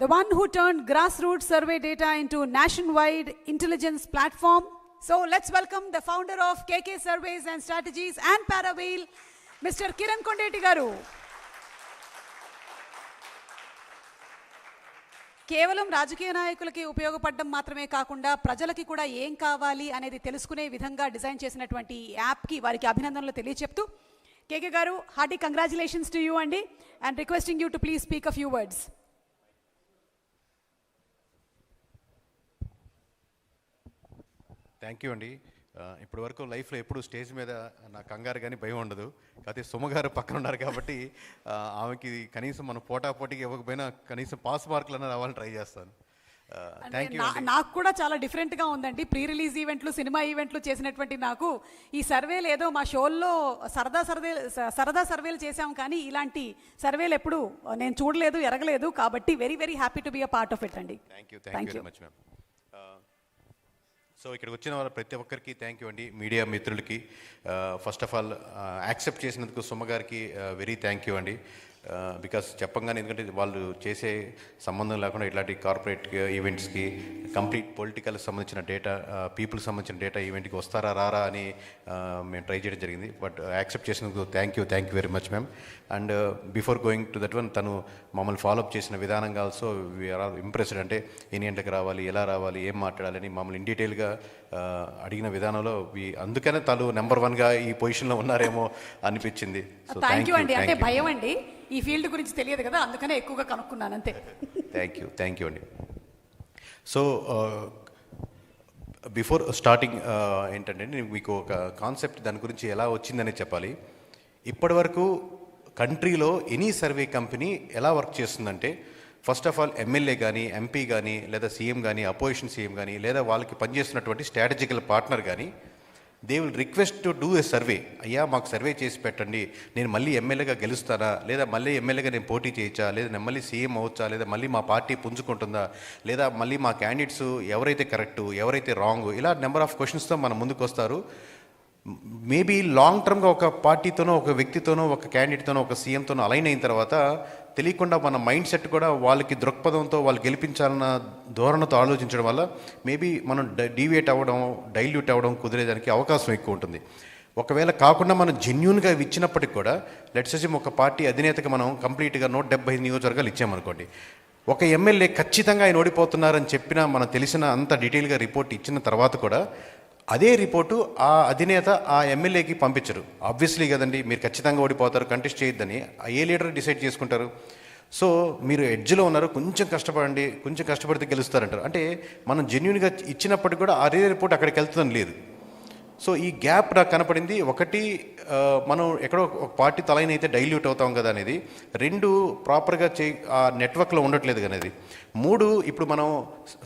the one who turned grassroots survey data into nationwide intelligence platform. So let's welcome the founder of KK Surveys and Strategies and Parawheel, Mr. Kiran Kondeti garu. కేవలం రాజకీయ నాయకులకి ఉపయోగపడడం మాత్రమే కాకుండా ప్రజలకి కూడా ఏం కావాలి అనేది తెలుసుకునే విధంగా డిజైన్ చేసినటువంటి యాప్కి వారికి అభినందనలు తెలియచెప్తూ కేకే గారు హార్డీ కంగ్రాచులేషన్స్ టు యూ అండి and requesting you to please speak a few words thank you అండి. ఇప్పటి వరకు లైఫ్లో ఎప్పుడు స్టేజ్ మీద నా కంగారు కానీ భయం ఉండదు. కాకపోతే సుమ గారు పక్కన ఉన్నారు కాబట్టి ఆమెకి కనీసం మనం పోటా పోటీకి ఇవ్వకపోయినా కనీసం పాస్ మార్కులన్నా రావాలని ట్రై చేస్తాను. నాకు కూడా చాలా డిఫరెంట్గా ఉందండి. ప్రీ రిలీజ్ ఈవెంట్లు సినిమా ఈవెంట్లు చేసినటువంటి నాకు ఈ సర్వేలు ఏదో మా షోల్లో సరదా సర్వే సరదా సర్వేలు చేశాం కానీ ఇలాంటి సర్వేలు ఎప్పుడు నేను చూడలేదు ఎరగలేదు. కాబట్టి very very happy to be a part of it అండి. Thank you thank you much ma'am so ఇక్కడికి వచ్చిన వాళ్ళ ప్రతి ఒక్కరికి థ్యాంక్ యూ అండి. మీడియా మిత్రులకి ఫస్ట్ ఆఫ్ ఆల్ యాక్సెప్ట్ చేసినందుకు సుమ గారికి వెరీ థ్యాంక్ యూ అండి. బికాస్ చెప్పంగానే ఎందుకంటే వాళ్ళు చేసే సంబంధం లేకుండా ఇట్లాంటి కార్పొరేట్ ఈవెంట్స్కి కంప్లీట్ పొలిటికల్ సంబంధించిన డేటా పీపుల్కి సంబంధించిన డేటా ఈవెంట్కి వస్తారా రారా అని మేము ట్రై చేయడం జరిగింది. బట్ యాక్సెప్ట్ చేసినందుకు thank you thank you very much ma'am and before going to that one తను మమ్మల్ని ఫాలోఅప్ చేసిన విధానంగా ఆల్సో వీఆర్ ఆల్ ఇంప్రెస్డ్ అంటే ఎన్ని గంటలకు రావాలి ఎలా రావాలి ఏం మాట్లాడాలని మమ్మల్ని ఇన్ డీటెయిల్గా అడిగిన విధానంలో వి- అందుకనే తను నెంబర్ వన్గా ఈ పొజిషన్లో ఉన్నారేమో అనిపించింది. సో థ్యాంక్ యూ అండి. అంటే భయం అండి. ఈ ఫీల్డ్ గురించి తెలియదు కదా అందుకనే ఎక్కువగా కనుక్కున్నాను అంతే. థ్యాంక్ యూ థ్యాంక్ యూ అండి సో బిఫోర్ స్టార్టింగ్ ఏంటంటే నేను మీకు ఒక కాన్సెప్ట్ దాని గురించి ఎలా వచ్చిందనే చెప్పాలి. ఇప్పటివరకు కంట్రీలో ఎనీ సర్వే కంపెనీ ఎలా వర్క్ చేస్తుందంటే ఫస్ట్ ఆఫ్ ఆల్ ఎమ్మెల్యే కానీ ఎంపీ కానీ లేదా సీఎం కానీ అపోజిషన్ సీఎం కానీ లేదా వాళ్ళకి పనిచేస్తున్నటువంటి స్ట్రాటజికల్ పార్ట్నర్ కానీ they will request to do a survey అయ్యా మాకు సర్వే చేసి పెట్టండి. నేను మళ్ళీ ఎమ్మెల్యేగా గెలుస్తానా? లేదా మళ్ళీ ఎమ్మెల్యేగా నేను పోటీ చేయొచ్చా? లేదా నేను మళ్ళీ సీఎం అవచ్చా? లేదా మళ్ళీ మా పార్టీ పుంజుకుంటుందా? లేదా మళ్ళీ మా క్యాండిడేట్స్ ఎవరైతే కరెక్ట్ ఎవరైతే రాంగ్ ఇలా నెంబర్ ఆఫ్ క్వశ్చన్స్తో మన ముందుకు వస్తారు మేబీ లాంగ్ టర్మ్గా ఒక పార్టీతోనో ఒక వ్యక్తితోనో ఒక క్యాండిడేట్తోనో ఒక సీఎంతోనో అలైన్ అయిన తర్వాత తెలియకుండా మన మైండ్ సెట్ కూడా వాళ్ళకి దృక్పథంతో వాళ్ళు గెలిపించాలన్న ధోరణతో ఆలోచించడం వల్ల మేబీ మనం డీవియేట్ అవ్వడం డైల్యూట్ అవ్వడం కుదిరేదానికి అవకాశం ఎక్కువ ఉంటుంది. ఒకవేళ కాకుండా మనం జెన్యున్గా ఇచ్చినప్పటికి కూడా లెట్స్ వచ్చి ఒక పార్టీ అధినేతకి మనం కంప్లీట్గా నూట డెబ్బై నియోజకవర్గాలు ఇచ్చామనుకోండి ఒక ఎమ్మెల్యే ఖచ్చితంగా ఆయన ఓడిపోతున్నారని చెప్పినా మనం తెలిసిన అంత డీటెయిల్గా రిపోర్ట్ ఇచ్చిన తర్వాత కూడా అదే రిపోర్టు ఆ అధినేత ఆ ఎమ్మెల్యేకి పంపించరు. ఆబ్వియస్లీ కదండి మీరు ఖచ్చితంగా ఓడిపోతారు కంటెస్ట్ చేయొద్దని ఏ లీడర్ డిసైడ్ చేసుకుంటారు? సో మీరు ఎడ్జ్లో ఉన్నారు కొంచెం కష్టపడండి కొంచెం కష్టపడితే గెలుస్తారంటారు. అంటే మనం జెన్యున్గా ఇచ్చినప్పటికి కూడా అదే రిపోర్ట్ అక్కడికి వెళ్తుందని లేదు. సో ఈ గ్యాప్ నాకు కనపడింది. ఒకటి మనం ఎక్కడో ఒక పార్టీ తలైన అయితే డైల్యూట్ అవుతాం కదా అనేది. రెండు ప్రాపర్గా చే ఆ నెట్వర్క్లో ఉండట్లేదు అనేది. మూడు ఇప్పుడు మనం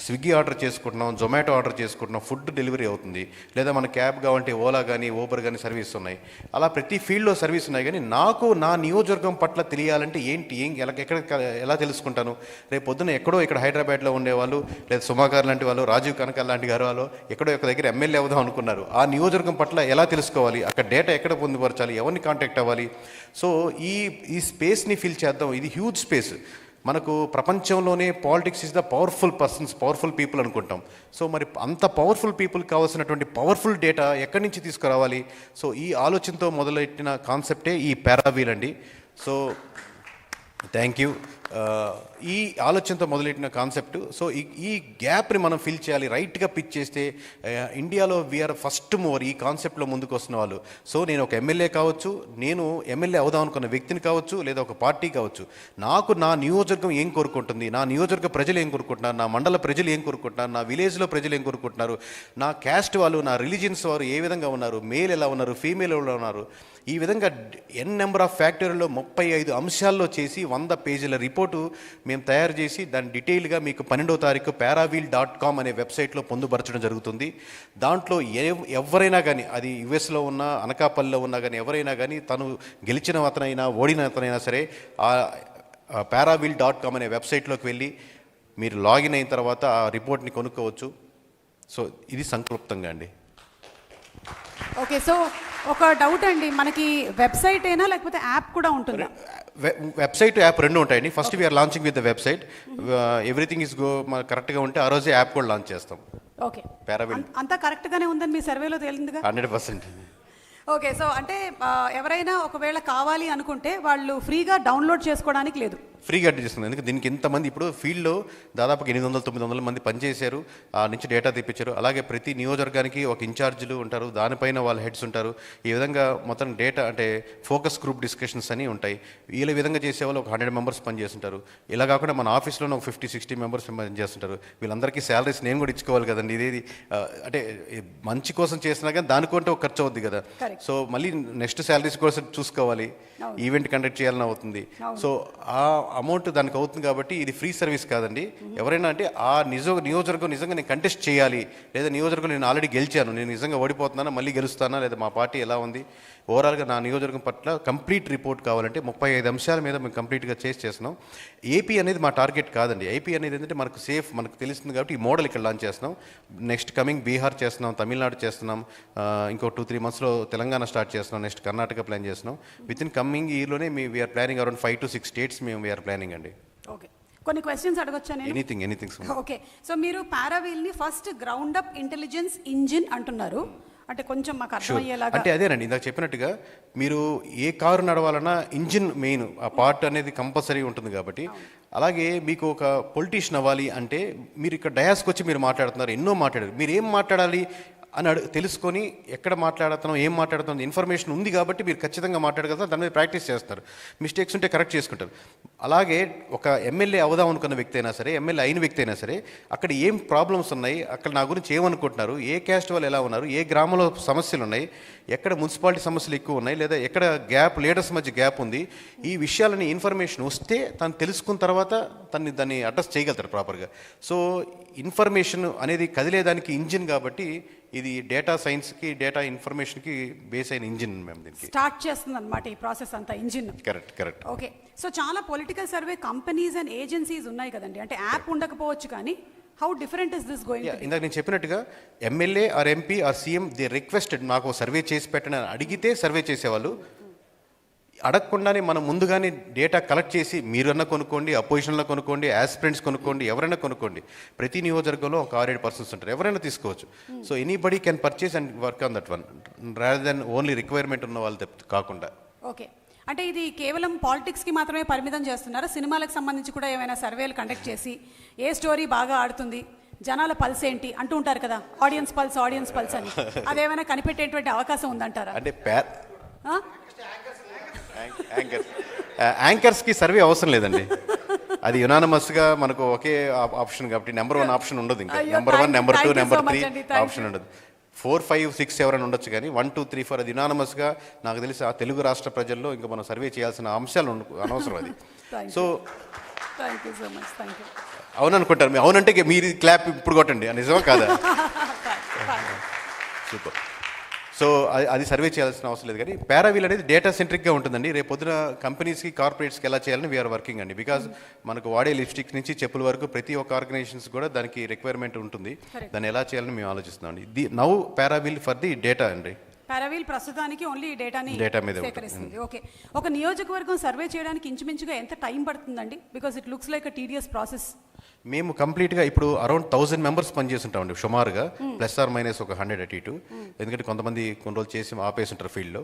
స్విగ్గీ ఆర్డర్ చేసుకుంటున్నాం జొమాటో ఆర్డర్ చేసుకుంటున్నాం ఫుడ్ డెలివరీ అవుతుంది. లేదా మన క్యాబ్ కావాలంటే ఓలా కానీ ఊబర్ కానీ సర్వీస్ ఉన్నాయి. అలా ప్రతి ఫీల్డ్లో సర్వీస్ ఉన్నాయి. కానీ నాకు నా నియోజకవర్గం పట్ల తెలియాలంటే ఏంటి? ఏం ఎలా ఎక్కడ ఎలా తెలుసుకుంటాను? రేపు పొద్దున ఎక్కడో ఇక్కడ హైదరాబాద్లో ఉండేవాళ్ళు లేదా సుమాగారు లాంటి వాళ్ళు రాజీవ్ కనకాల్ లాంటి గారు వాళ్ళు ఎక్కడో ఒక దగ్గర ఎమ్మెల్యే అవుదాం అనుకున్నారు. ఆ నియోజకవర్గం పట్ల ఎలా తెలుసుకోవాలి? అక్కడ డేటా ఎక్కడ పొందుపరచాలి? ఎవరిని కాంటాక్ట్ అవ్వాలి? సో ఈ ఈ స్పేస్ని ఫిల్ చేద్దాం. ఇది హ్యూజ్ స్పేస్ మనకు ప్రపంచంలోనే politics is the powerful persons powerful people అనుకుంటాం. సో మరి అంత పవర్ఫుల్ పీపుల్ కావాల్సినటువంటి పవర్ఫుల్ డేటా ఎక్కడి నుంచి తీసుకురావాలి? సో ఈ ఆలోచనతో మొదలెట్టిన కాన్సెప్టే ఈ పారావీల్ అండి సో థ్యాంక్ యూ ఈ ఆలోచనతో మొదలెట్టిన కాన్సెప్ట్. సో ఈ ఈ గ్యాప్ని మనం ఫిల్ చేయాలి. రైట్గా పిచ్ చేస్తే ఇండియాలో వీఆర్ ఫస్ట్ మూవర్ ఈ కాన్సెప్ట్లో ముందుకు వస్తున్న వాళ్ళు. సో నేను ఒక ఎమ్మెల్యే కావచ్చు నేను ఎమ్మెల్యే అవుదాం అనుకున్న వ్యక్తిని కావచ్చు లేదా ఒక పార్టీ కావచ్చు. నాకు నా నియోజకవర్గం ఏం కోరుకుంటుంది? నా నియోజకవర్గ ప్రజలు ఏం కోరుకుంటున్నారు? నా మండల ప్రజలు ఏం కోరుకుంటున్నారు? నా విలేజ్లో ప్రజలు ఏం కోరుకుంటున్నారు? నా క్యాస్ట్ వాళ్ళు నా రిలీజియన్స్ వారు ఏ విధంగా ఉన్నారు? మేల్ ఎలా ఉన్నారు? ఫీమేల్ ఎలా ఉన్నారు? ఈ విధంగా ఎన్ నెంబర్ ఆఫ్ ఫ్యాక్టరీలో ముప్పై ఐదు అంశాల్లో చేసి వంద పేజీల రిపోర్ట్ మేము తయారు చేసి దాని డీటెయిల్గా మీకు పన్నెండో తారీఖు పారావీల్ డాట్ కామ్ అనే వెబ్సైట్లో పొందుపరచడం జరుగుతుంది. దాంట్లో ఎవరైనా కానీ అది యుఎస్లో ఉన్న అనకాపల్లిలో ఉన్నా కానీ ఎవరైనా కానీ తను గెలిచిన అతనైనా ఓడిన అతనైనా సరే ఆ పారావీల్ డాట్ కామ్ అనే వెబ్సైట్లోకి వెళ్ళి మీరు లాగిన్ అయిన తర్వాత ఆ రిపోర్ట్ని కొనుక్కోవచ్చు. సో ఇది సంక్లుప్తంగా అండి. ఓకే సో ఒక డౌట్ అండి మనకి వెబ్సైట్ అయినా లేకపోతే యాప్ కూడా ఉంటుందా? వెబ్సైట్ యాప్ రెండు ఉంటాయండి. First we are launching with the website. Everything is go కరెక్ట్గా ఉంటే ఆ రోజే యాప్ కూడా లాంచ్ చేస్తాం. ఓకే. పారావిల్ అంతా కరెక్ట్గానే ఉందని మీ సర్వేలో తేలిందిగా? Hundred percent. ఓకే. సో అంటే ఎవరైనా ఒకవేళ కావాలి అనుకుంటే వాళ్ళు ఫ్రీగా డౌన్లోడ్ చేసుకోవడానికి లేదు. ఫ్రీగా చేస్తుంది ఎందుకంటే దీనికి ఇంతమంది ఇప్పుడు ఫీల్డ్లో దాదాపు ఎనిమిది వందల తొమ్మిది వందల మంది పనిచేశారు. ఆ నుంచి డేటా తెప్పించారు. అలాగే ప్రతి నియోజకవర్గానికి ఒక ఇన్ఛార్జీలు ఉంటారు. దానిపైన వాళ్ళ హెడ్స్ ఉంటారు. ఈ విధంగా మొత్తం డేటా అంటే ఫోకస్ గ్రూప్ డిస్కషన్స్ అని ఉంటాయి. వీళ్ళ విధంగా చేసే వాళ్ళు ఒక హండ్రెడ్ మెంబర్స్ పనిచేస్తుంటారు. ఇలా కాకుండా మన ఆఫీస్లోనే ఒక ఫిఫ్టీ సిక్స్టీ మెంబర్స్ పనిచేస్తుంటారు. వీళ్ళందరికీ శాలరీస్ నేను కూడా ఇచ్చుకోవాలి కదండి. ఇదేది ఆ, అంటే మంచి కోసం చేసినా కానీ దానికంటే ఒక ఖర్చు అవుద్ది కదా. సో మళ్ళీ నెక్స్ట్ శాలరీస్ కోసం చూసుకోవాలి. ఈవెంట్ కండక్ట్ చేయాలని అవుతుంది. సో ఆ అమౌంట్ దానికి అవుతుంది కాబట్టి ఇది ఫ్రీ సర్వీస్ కాదండి. ఎవరైనా అంటే ఆ నిజ నియోజకవర్గం నిజంగా నేను కంటెస్ట్ చేయాలి. లేదా నియోజకవర్గం నేను ఆల్రెడీ గెలిచాను. నేను నిజంగా ఓడిపోతున్నానా మళ్ళీ గెలుస్తానా లేదా మా పార్టీ ఎలా ఉంది? ఓవరాల్గా నా నియోజకవర్గం పట్ల కంప్లీట్ రిపోర్ట్ కావాలంటే ముప్పై ఐదు అంశాల మీద మేము కంప్లీట్గా చేసి చేస్తున్నాం. ఏపీ అనేది మా టార్గెట్ కాదండి. ఏపీ అనేది ఏంటంటే మనకు సేఫ్ మనకు తెలుస్తుంది కాబట్టి ఈ మోడల్ ఇక్కడ లాంచ్ చేస్తున్నాం. నెక్స్ట్ కమింగ్ బీహార్ చేస్తున్నాం తమిళనాడు చేస్తున్నాం. ఇంకో టూ త్రీ మంత్స్లో తెలంగాణ స్టార్ట్ చేస్తున్నాం. నెక్స్ట్ కర్ణాటక ప్లాన్ చేస్తున్నాం. విత్ ఇన్ కమింగ్ ఇయర్లోనే మీ we are planning around five to six states మేము వీఆర్ ప్లానింగ్ అండి. ఓకే. కొన్ని క్వశ్చన్స్ అడగొచ్చా నేను? Anything anything okay. సో మీరు పారావీల్ని first ground up intelligence engine అంటున్నారు. అంటే కొంచెం మాకు అర్థమయ్యేలాగా అంటే అదేనండి ఇందాక చెప్పినట్టుగా మీరు ఏ కారు నడవాలన్నా ఇంజిన్ మెయిన్ ఆ పార్ట్ అనేది కంపల్సరీ ఉంటుంది కాబట్టి. అలాగే మీకు ఒక పొలిటీషియన్ అవ్వాలి అంటే మీరు ఇక్కడ డయాస్కి వచ్చి మీరు మాట్లాడుతున్నారు ఎన్నో మాట్లాడారు. మీరు ఏం మాట్లాడాలి? అని అడు తెలుసుకొని ఎక్కడ మాట్లాడుతున్నాం ఏం మాట్లాడుతున్నాం ఇన్ఫర్మేషన్ ఉంది కాబట్టి మీరు ఖచ్చితంగా మాట్లాడగలుగుతారు దాని మీద ప్రాక్టీస్ చేస్తారు. మిస్టేక్స్ ఉంటే కరెక్ట్ చేసుకుంటారు. అలాగే ఒక ఎమ్మెల్యే అవుదాం అనుకున్న వ్యక్తి అయినా సరే ఎమ్మెల్యే అయిన వ్యక్తి అయినా సరే అక్కడ ఏం ప్రాబ్లమ్స్ ఉన్నాయి అక్కడ నా గురించి ఏమనుకుంటున్నారు ఏ క్యాస్ట్ వాళ్ళు ఎలా ఉన్నారు ఏ గ్రామంలో సమస్యలు ఉన్నాయి ఎక్కడ మున్సిపాలిటీ సమస్యలు ఎక్కువ ఉన్నాయి లేదా ఎక్కడ గ్యాప్ లీడర్స్ మధ్య గ్యాప్ ఉంది ఈ విషయాలని ఇన్ఫర్మేషన్ వస్తే తను తెలుసుకున్న తర్వాత తన్ని దాన్ని అడ్రస్ చేయగలుగుతారు ప్రాపర్గా. సో ఇన్ఫర్మేషన్ అనేది కదిలేదానికి ఇంజిన్ కాబట్టి ఇది డేటా సైన్స్కి డేటా ఇన్ఫర్మేషన్కి బేస్ అయిన ఇంజిన్ మేము దీనికి. స్టార్ట్ చేస్తుంది అనమాట ఈ ప్రాసెస్ అంతా engine correct correct okay so చాలా political survey companies and agencies ఉన్నాయి కదండి. అంటే యాప్ ఉండకపోవచ్చు కానీ how different is this going ఇందాక నేను చెప్పినట్టుగా MLA or MP or CM the requested నాకు సర్వే చేసి పెట్టండి అని అడిగితే సర్వే చేసేవాళ్ళు. అడగకుండానే మనం ముందుగానే డేటా కలెక్ట్ చేసి మీరన్నా కొనుక్కోండి అపోజిషన్లో కొనుక్కోండి యాస్పిరెంట్స్ కొనుక్కోండి ఎవరైనా కొనుక్కోండి. ప్రతి నియోజకవర్గంలో ఒక ఆరేడు పర్సన్స్ ఉంటారు. ఎవరైనా తీసుకోవచ్చు. So anybody can purchase and work on that one rather than only requirement ఉన్న వాళ్ళు కాకుండా. ఓకే అంటే ఇది కేవలం పాలిటిక్స్కి మాత్రమే పరిమితం చేస్తున్నారా? సినిమాలకు సంబంధించి కూడా ఏమైనా సర్వేలు కండక్ట్ చేసి ఏ స్టోరీ బాగా ఆడుతుంది జనాల పల్స్ ఏంటి అంటూ ఉంటారు కదా? ఆడియన్స్ పల్స్ ఆడియన్స్ పల్స్ అని. అదేమైనా కనిపెట్టేటువంటి అవకాశం ఉందంటారా? అంటే యాంకర్స్ యాంకర్స్కి సర్వే అవసరం లేదండి. అది యునానమస్గా మనకు ఒకే ఆప్షన్ కాబట్టి నెంబర్ వన్ ఆప్షన్ ఉండదు ఇంకా. Number one number two number three option. ఉండదు. ఫోర్ ఫైవ్ సిక్స్ ఎవరైనా ఉండొచ్చు కానీ వన్ టూ త్రీ ఫోర్ అది యునానమస్గా నాకు తెలిసి ఆ తెలుగు రాష్ట్ర ప్రజల్లో ఇంకా మనం సర్వే చేయాల్సిన అంశాలు అనవసరం అది. సో అవుననుకుంటారు. మీ అవునంటే మీరు క్లాప్ ఇప్పుడు కొట్టండి. నిజమా కాదా? సూపర్ సో అది అది సర్వే చేయాల్సిన అవసరం లేదు. కానీ పారావీల్ అనేది డేటా సెంట్రిక్గా ఉంటుందండి. రేపు పొద్దున కంపెనీస్కి కార్పొరేట్స్కి ఎలా చేయాలని వీఆర్ వర్కింగ్ అండి. బికాజ్ మనకు వాడే లిప్స్టిక్ నుంచి చెప్పుల వరకు ప్రతి ఒక్క ఆర్గనైజేషన్స్ కూడా దానికి రిక్వైర్మెంట్ ఉంటుంది. దాన్ని ఎలా చేయాలని మేము ఆలోచిస్తున్నాం అండి. The now Paraveel for the data అండి. పారావీల్ ప్రస్తుతానికి ఓన్లీ డేటాని Data మీదే. సేకరిస్తుంది. ఓకే ఒక నియోజకవర్గం సర్వే చేయడానికి ఇంచుమించుగా ఎంత టైం పడుతుందండి? Because it looks like a TDS process మేము కంప్లీట్గా ఇప్పుడు అరౌండ్ థౌజండ్ మెంబర్స్ పనిచేస్తుంటామండి సుమారుగా. ప్లస్ ఆర్ మైనస్ ఒక హండ్రెడ్ అటు ఇటు ఎందుకంటే కొంతమంది కొన్ని రోజులు చేసి ఆపేస్తుంటారు ఫీల్డ్లో.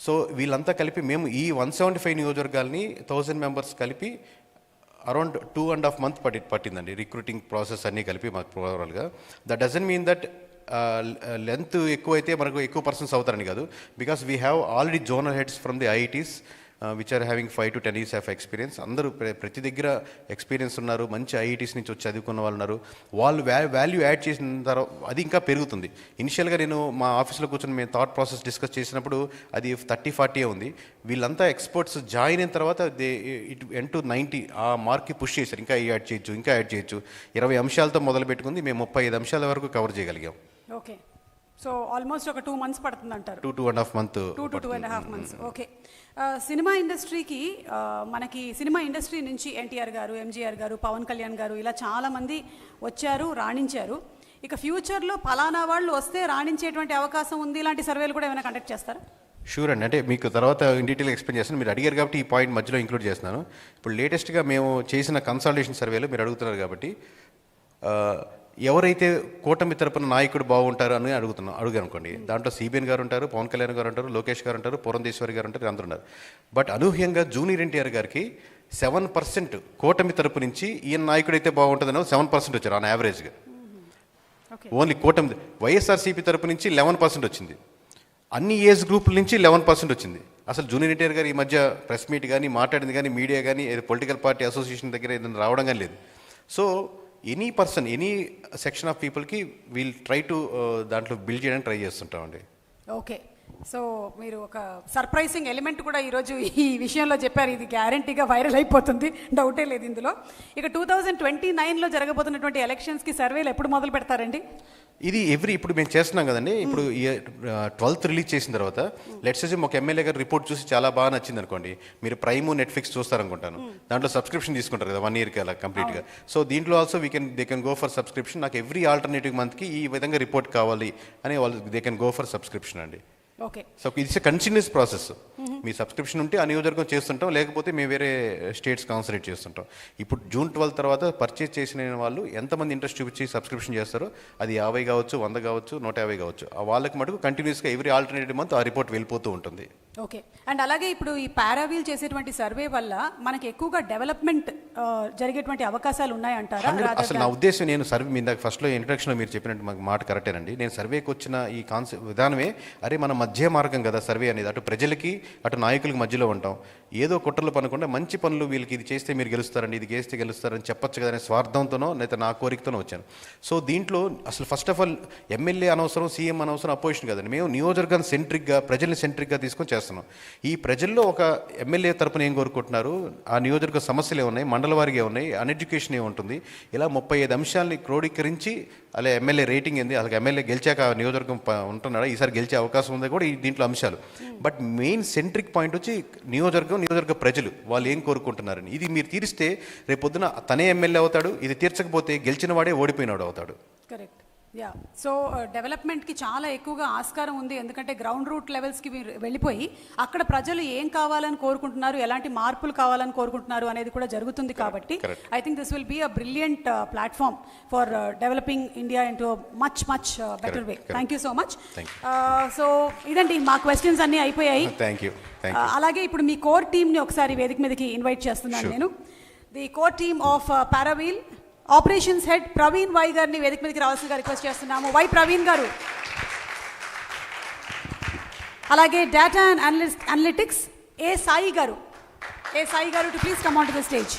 సో వీళ్ళంతా కలిపి మేము ఈ వన్ సెవెంటీ ఫైవ్ నియోజకవర్గాల్ని థౌజండ్ మెంబర్స్ కలిపి around two and half month పట్టి పట్టిందండి. రిక్రూటింగ్ ప్రాసెస్ అన్నీ కలిపి మాకు ఓవరాల్గా that dozen mean that length ఎక్కువైతే మనకు ఎక్కువ పర్సన్స్ అవుతారని కాదు. Because we have already zonal heads from the IITs which are having five to ten years of experience అందరూ ప్రతి దగ్గర ఎక్స్పీరియన్స్ ఉన్నారు మంచి ఐఐటీస్ నుంచి వచ్చి చదువుకున్న వాళ్ళు ఉన్నారు. వాళ్ళు వ్యా వాల్యూ యాడ్ చేసిన తర్వాత అది ఇంకా పెరుగుతుంది. ఇనిషియల్గా నేను మా ఆఫీస్లో కూర్చొని మేము థాట్ ప్రాసెస్ డిస్కస్ చేసినప్పుడు అది థర్టీ ఫార్టీ ఉంది. వీళ్ళంతా ఎక్స్పర్ట్స్ జాయిన్ అయిన తర్వాత they it and to ninety ఆ మార్క్కి పుష్ చేశారు. ఇంకా యాడ్ చేయొచ్చు ఇంకా యాడ్ చేయొచ్చు. ఇరవై అంశాలతో మొదలు పెట్టుకుంది మేము ముప్పై ఐదు అంశాల వరకు కవర్ చేయగలిగాం. ఓకే. సో ఆల్మోస్ట్ ఒక టూ మంత్స్ పడుతుంది అంటారు two two and half month two to two and half months okay. Cinema ఇండస్ట్రీకి మనకి సినిమా ఇండస్ట్రీ నుంచి ఎన్టీఆర్ గారు ఎంజీఆర్ గారు పవన్ కళ్యాణ్ గారు ఇలా చాలా మంది వచ్చారు రాణించారు. ఇక ఫ్యూచర్లో ఫలానా వాళ్ళు వస్తే రాణించేటువంటి అవకాశం ఉంది. ఇలాంటి సర్వేలు కూడా ఏమైనా కండక్ట్ చేస్తారా? షూర్ అండి. అంటే మీకు తర్వాత ఇన్ డీటెయిల్ ఎక్స్ప్లెయిన్ చేస్తాను. మీరు అడిగారు కాబట్టి ఈ పాయింట్ మధ్యలో ఇంక్లూడ్ చేస్తున్నాను. ఇప్పుడు లేటెస్ట్గా మేము చేసిన కన్సల్టేషన్ సర్వేలో మీరు అడుగుతున్నారు కాబట్టి ఎవరైతే కూటమి తరపున నాయకుడు బాగుంటారు అని అడుగుతున్నాం అడుగు అనుకోండి. దాంట్లో సిబిఎన్ గారు ఉంటారు పవన్ కళ్యాణ్ గారు ఉంటారు లోకేష్ గారు ఉంటారు పురంధేశ్వరి గారు ఉంటారు అందరూ ఉన్నారు బట్ అనూహ్యంగా జూనియర్ ఎన్టీఆర్ గారికి సెవెన్ పర్సెంట్ కూటమి తరపు నుంచి ఈయన నాయకుడు అయితే బాగుంటుందని సెవెన్ పర్సెంట్ వచ్చారు ఆన్ యావరేజ్గా. ఓన్లీ కూటమి వైఎస్ఆర్సీపీ తరపు నుంచి లెవెన్ పర్సెంట్ వచ్చింది. అన్ని ఏజ్ గ్రూపుల నుంచి లెవెన్ పర్సెంట్ వచ్చింది. అసలు జూనియర్ ఎన్టీఆర్ గారు ఈ మధ్య ప్రెస్ మీట్ కానీ మాట్లాడింది కానీ మీడియా కానీ ఏదో పొలిటికల్ పార్టీ అసోసియేషన్ దగ్గర ఏదైనా రావడం కానీ లేదు. So any person any section of పీపుల్కి వీల్ ట్రై టు దాంట్లో బిల్డ్ చేయడానికి ట్రై చేస్తుంటామండి. ఓకే సో మీరు ఒక సర్ప్రైజింగ్ ఎలిమెంట్ కూడా ఈరోజు ఈ విషయంలో చెప్పారు. ఇది గ్యారంటీగా వైరల్ అయిపోతుంది. డౌటే లేదు ఇందులో. ఇక టూ థౌజండ్ ట్వంటీ నైన్లో జరగబోతున్నటువంటి ఎలక్షన్స్కి సర్వేలు ఎప్పుడు మొదలు పెడతారండి? ఇది ఎవ్రీ ఇప్పుడు మేము చేస్తున్నాం కదండి. ఇప్పుడు ట్వెల్త్ రిలీజ్ చేసిన తర్వాత లెట్స్ ఒక ఎమ్మెల్యే గారు రిపోర్ట్ చూసి చాలా బాగా నచ్చింది అనుకోండి. మీరు ప్రైమ్ నెట్ఫ్లిక్స్ చూస్తారనుకుంటాను. దాంట్లో సబ్స్క్రిప్షన్ తీసుకుంటారు కదా వన్ ఇయర్కి అలా కంప్లీట్గా సో దీంట్లో also we can they can go for subscription నాకు ఎవ్రీ ఆల్టర్నేటివ్ మంత్కి ఈ విధంగా రిపోర్ట్ కావాలి అని వాళ్ళు they can go for subscription అండి. Okay so it's continuous process me subscription ఉంటే ఆ నియోజకవర్గం చేస్తుంటాం లేకపోతే మేము వేరే స్టేట్స్ కాన్సన్ట్రేట్ చేస్తుంటాం. ఇప్పుడు జూన్ ట్వెల్వ్ తర్వాత పర్చేస్ చేసిన వాళ్ళు ఎంతమంది ఇంట్రెస్ట్ చూపించి సబ్స్క్రిప్షన్ చేస్తారో అది యాభై కావచ్చు వంద కావచ్చు నూట యాభై కావచ్చు. ఆ వాళ్ళకి మటుకు కంటిన్యూస్గా ఎవ్రీ ఆల్టర్నేటివ్ మంత్ ఆ రిపోర్ట్ వెళ్ళిపోతూ ఉంటుంది. ఓకే. అండ్ అలాగే ఇప్పుడు ఈ పారావీల్ చేసేటువంటి సర్వే వల్ల మనకి ఎక్కువగా డెవలప్మెంట్ జరిగేటువంటి అవకాశాలు ఉన్నాయంటారా? అసలు నా ఉద్దేశం నేను సర్వే మీ ఇందాక ఫస్ట్లో ఇంట్రడక్షన్లో మీరు చెప్పినట్టు మాకు మాట కరెక్టేనండి నేను సర్వేకి వచ్చిన ఈ కాన్సెప్ట్ విధానమే అరే మన మధ్య మార్గం కదా సర్వే అనేది. అటు ప్రజలకి అటు నాయకులకి మధ్యలో ఉంటాం. ఏదో కుట్రలు పనకుండా మంచి పనులు వీళ్ళకి ఇది చేస్తే మీరు గెలుస్తారండి ఇది చేస్తే గెలుస్తారని చెప్పొచ్చు కదా అనే స్వార్థంతోనో లేదా నా కోరికతోనో వచ్చాను. సో దీంట్లో అసలు ఫస్ట్ ఆఫ్ ఆల్ ఎమ్మెల్యే అనవసరం సీఎం అనవసరం అపోజిషన్ కదండి. మేము నియోజకవర్గం సెంట్రిక్గా ప్రజల్ని సెంట్రిక్గా తీసుకొని చేస్తున్నాం. ఈ ప్రజల్లో ఒక ఎమ్మెల్యే తరపున ఏం కోరుకుంటున్నారు? ఆ నియోజకవర్గ సమస్యలు ఏమున్నాయి? మండల వారిగా ఉన్నాయి అన్ఎడ్యుకేషన్ ఏముంటుంది ఇలా ముప్పై ఐదు అంశాలని క్రోడీకరించి అలా ఎమ్మెల్యే రేటింగ్ ఏంది? అలాగే ఎమ్మెల్యే గెలిచాక నియోజకవర్గం ఉంటున్నాడా? ఈసారి గెలిచే అవకాశం ఉంది కూడా ఈ దీంట్లో అంశాలు. బట్ మెయిన్ సెంట్రిక్ పాయింట్ వచ్చి నియోజకవర్గం నియోజకవర్గ ప్రజలు వాళ్ళు ఏం కోరుకుంటున్నారని. ఇది మీరు తీరిస్తే రేపొద్దున తనే ఎమ్మెల్యే అవుతాడు ఇది తీర్చకపోతే గెలిచిన వాడే ఓడిపోయినాడు అవుతాడు. కరెక్ట్ యా సో డెవలప్మెంట్కి చాలా ఎక్కువగా ఆస్కారం ఉంది. ఎందుకంటే గ్రౌండ్ రూట్ లెవెల్స్కి మీరు వెళ్ళిపోయి అక్కడ ప్రజలు ఏం కావాలని కోరుకుంటున్నారు ఎలాంటి మార్పులు కావాలని కోరుకుంటున్నారు అనేది కూడా జరుగుతుంది కాబట్టి. I think this will be a brilliant platform for developing India into much much better way. Thank you so much so ఇదండి మా క్వశ్చన్స్ అన్నీ అయిపోయాయి. థ్యాంక్ యూ థ్యాంక్ ఆ, అలాగే ఇప్పుడు మీ కోర్ టీమ్ని ఒకసారి వేదిక మీదకి ఇన్వైట్ చేస్తున్నాను. నేను. The core team of Paraveel operations head Praveen Y గారిని వేదిక మీదకి రావాల్సిందిగా రిక్వెస్ట్ చేస్తున్నాము. వై ప్రవీణ్ గారు. అలాగే data and analytics A Sai గారు. ఏ సాయి గారు to please come on to the stage